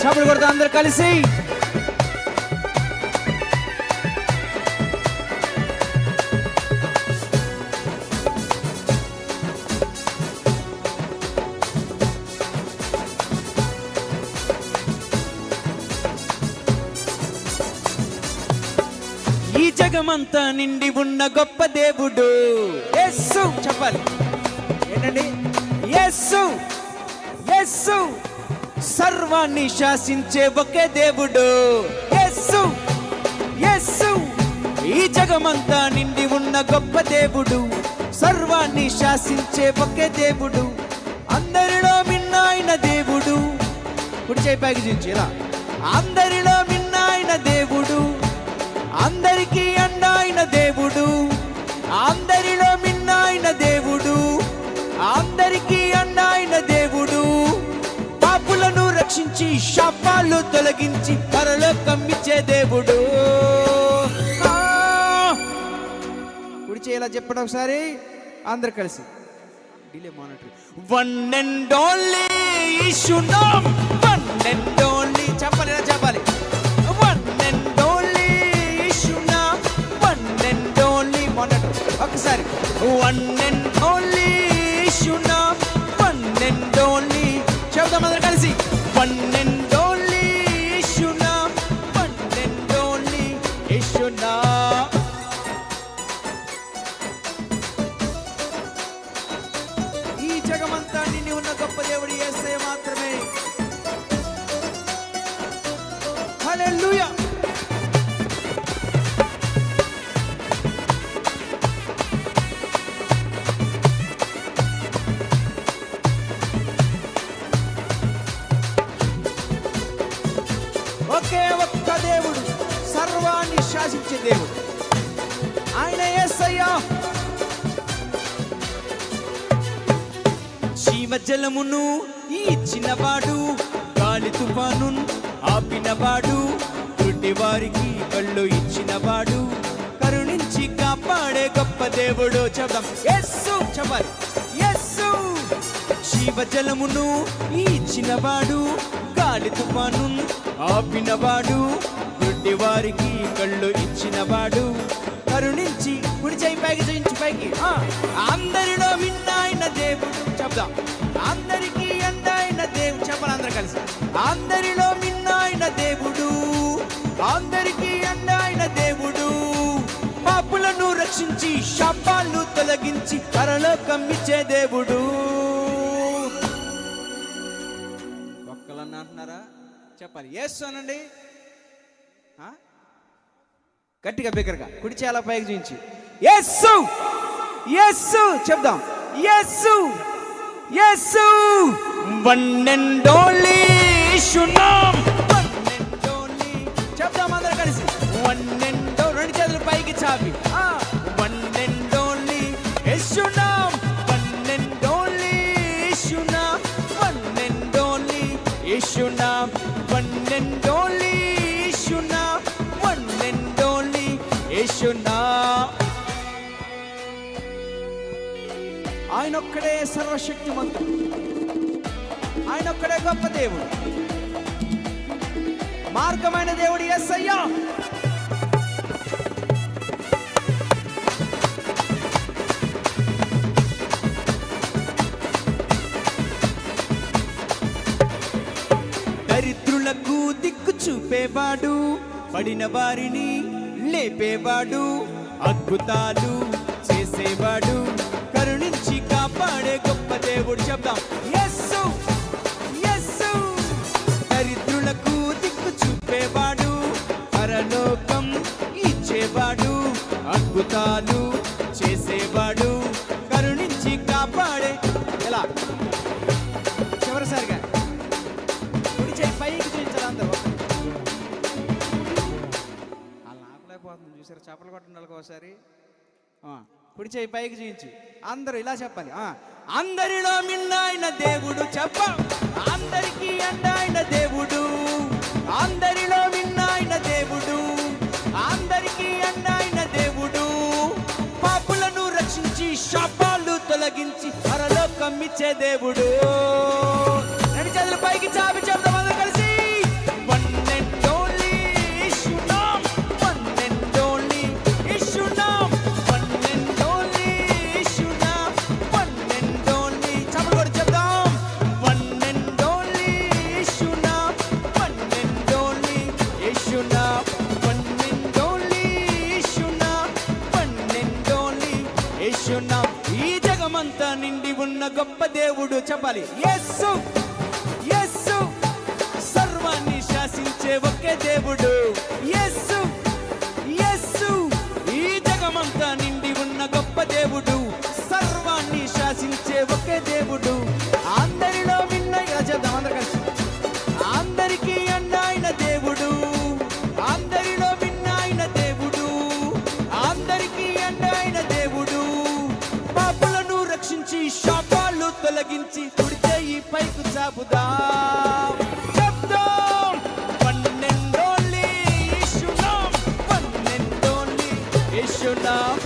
చప్పుడు కొడతా అందరు కలిసి ఈ జగమంతా నిండి ఉన్న గొప్ప దేవుడు. ఎస్సు చెప్పాలి. ఏంటండి? ఎస్సు ఎస్సు సర్వాన్ని శాసించే ఒకే దేవుడు. ఎస్సు ఎస్సు ఈ జగమంతా నిండి ఉన్న గొప్ప దేవుడు. సర్వాన్ని శాసించే ఒకే దేవుడు. అందరిలో మిన్నాయన దేవుడు. కుడి చేయి పైకి ఇలా. అందరిలో మిన్నాయన దేవుడు. అందరికీ అండాయిన దేవుడు. అందరిలో మిన్నాయిన దేవుడు. అందరికీ అండాయిన దేవుడు. పాపులను రక్షించి శాపాలు తొలగించి త్వరలో కమ్మించే దేవుడు. ఆ! కుడి చేయాల చెప్పండి ఒకసారి? అందరు కలిసి. Delay monitor. One and only ఇషునాం one and one and only ఇషునాం one and only. చెబుదాం అందరు కలిసి. వన్ అండ్ ప్రకాశించే దేవుడు. ఆయన ఏసయ్యా. జీవ జలమును ఇచ్చినవాడు గాలి తుఫాను ఆపినవాడు గుడ్డి వారికి కళ్ళు ఇచ్చినవాడు కరుణించి కాపాడే గొప్ప దేవుడు చెప్దాం ఎస్సు చెప్పాలి. ఎస్సు జీవ జలమును ఇచ్చినవాడు గాలి తుఫాను ఆపినవాడు గుడ్డి వారికి కళ్ళు ఇచ్చినవాడు. కరుణించి కుడి చేయి పైకి చేయించి పైకి. అందరిలో మిన్నాయన దేవుడు. చెప్దాం. అందరికీ అందాయన దేవుడు. చెప్పాలి అందరు కలిసి. అందరిలో మిన్నాయన దేవుడు. అందరికీ అందాయన దేవుడు. పాపులను రక్షించి శాపాలను తొలగించి త్వరలో కమ్మిచ్చే దేవుడు. ఒక్కలన్నా అంటున్నారా? చెప్పాలి. ఏసు అనండి. గట్టిగా బిగ్గరగా. కుడి చాలా పైకి చూపించి యస్సు యస్సు చెప్దాం. Yes yes one and only షునాం one and only చెప్దాం అందరూ కలిసి. వన్ అండ్ రెండు చేతులు పైకి చాపి. యస్సునాం ఆయన ఒక్కడే సర్వశక్తిమంతుడు. ఆయన ఒక్కడే గొప్ప దేవుడు. మార్గమైన దేవుడు ఎస్ అయ్యా దరిద్రులకు దిక్కు చూపేవాడు పడిన వారిని లేపేవాడు అద్భుతాలు చేసేవాడు కరుణించి కాపాడే గొప్ప దేవుడు చెప్దాం. యస్సు యస్సు దరిద్రులకు దిక్కు చూపేవాడు పరలోకం ఇచ్చేవాడు అద్భుతాలు అలా చేపలు కొట్టండి ఒకసారి. కుడి చేయి పైకి చూపించు అందరూ ఇలా చెప్పాలి. ఆ, అందరిలో మిన్నాయన దేవుడు చెప్ప. అందరికీ అండాయన దేవుడు. అందరిలో మిన్నాయన దేవుడు. అందరికీ అండాయన దేవుడు. పాపులను రక్షించి శాపాలు తొలగించి పరలోకం ఇచ్చే దేవుడు. రెండు పైకి చాపి చెప్తాం గొప్ప దేవుడు చెప్పాలి. ఎస్సు ఎస్సు సర్వాన్ని శాసించే ఒకే దేవుడు. దేవుడి చేయి పైకు చాపుదాం. చెప్తాం పన్నెండోళ్ళి ఇష్యున్నాం పన్నెండోళ్ళి ఇష్యున్నాం